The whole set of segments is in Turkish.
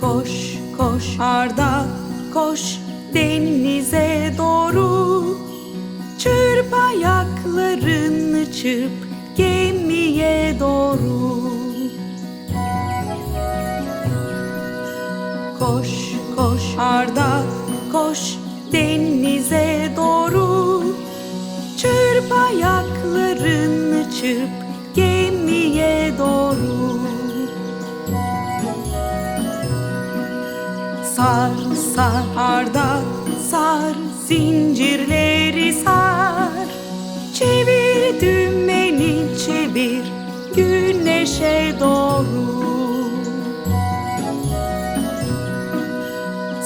Koş koş Arda koş denize doğru. Çırp ayaklarını çırp gemiye doğru. Koş koş Arda koş denize doğru. Çırp ayaklarını çırp Sar sar Arda sar zincirleri sar. Çevir dümeni çevir güneşe doğru.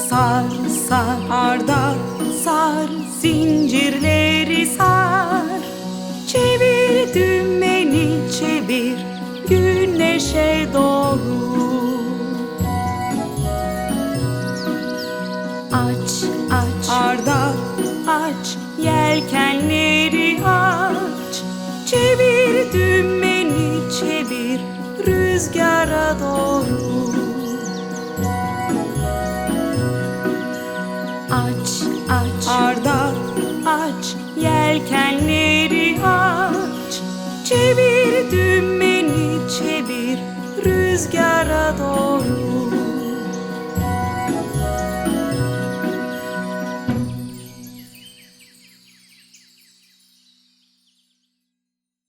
Sar sar Arda sar zincirleri sar. Çevir dümeni çevir güneşe doğru Aç aç. Arda. Aç yelkenleri aç. Çevir dümeni çevir rüzgara doğru. Aç aç. Arda. Aç yelkenleri aç. Çevir dümeni çevir rüzgara doğru